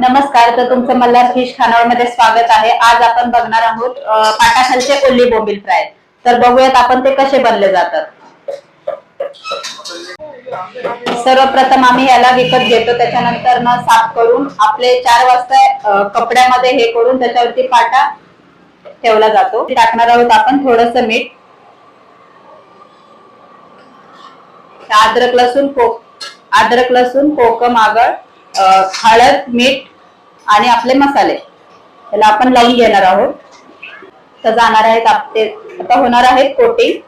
नमस्कार तर तुमचं मल्हार फिश खानावळमध्ये स्वागत आहे. आज आपण बघणार आहोत पाटाखालचे कोल्ली बोंबील फ्राय. तर बघूयात आपण ते कसे बनले जातात. सर्वप्रथम आम्ही याला विकत घेतो त्याच्यानंतर न साफ करून आपले चार वाजता कपड्यामध्ये हे करून त्याच्यावरती पाटा ठेवला जातो. टाकणार आहोत आपण थोडस मीठ. अद्रक लसूण को अद्रक लसूण कोकम आगळ हळद मीठ आणि आपले मसाले. त्याला आपण लावून घेणार आहोत. तर जाणार आहेत आपले आता होणार आहेत कोटिंग.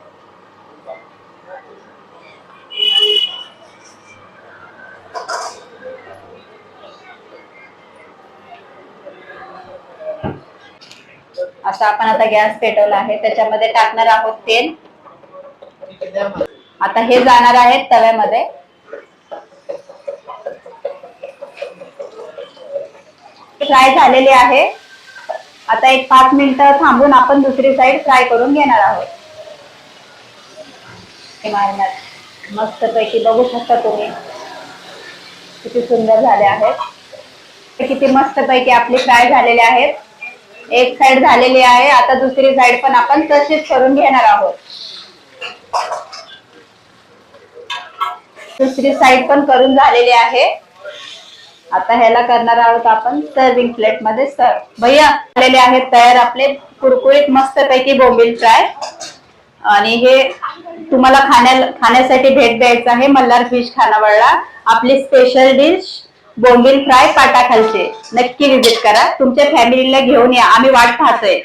असं आपण आता गॅस पेटवला आहे. त्याच्यामध्ये टाकणार आहोत तेल. आता हे जाणार आहेत तव्यामध्ये. फ्राय झालेले आहे. आता एक पाच मिनिटं थांबून आपण दुसरी साईड फ्राय करून घेणार आहोत. मस्त पैकी बघू शकता तुम्ही. किती सुंदर झाले आहेत. किती मस्त पैकी आपले फ्राय झालेले आहेत. एक साइड झालेली आहे. आता दुसरी साइड पण आपण तशीच करून घेणार आहोत. दुसरी साइड पण करून झालेली आहे. आता ह्याला करणार आहोत आपण सर्विंग प्लेटमध्ये सर्व भैया आलेले आहेत तयार आपले. कुरकुरीत मस्त पैकी बोंबील फ्राय. आणि हे तुम्हाला खाण्या खाण्यासाठी भेट द्यायचं आहे मल्हार फिश खानावळला. आपली स्पेशल डिश बोंबील फ्राय पाटाखालचे. नक्की विजिट करा. तुमच्या फॅमिलीला घेऊन या. आम्ही वाट पाहतोय.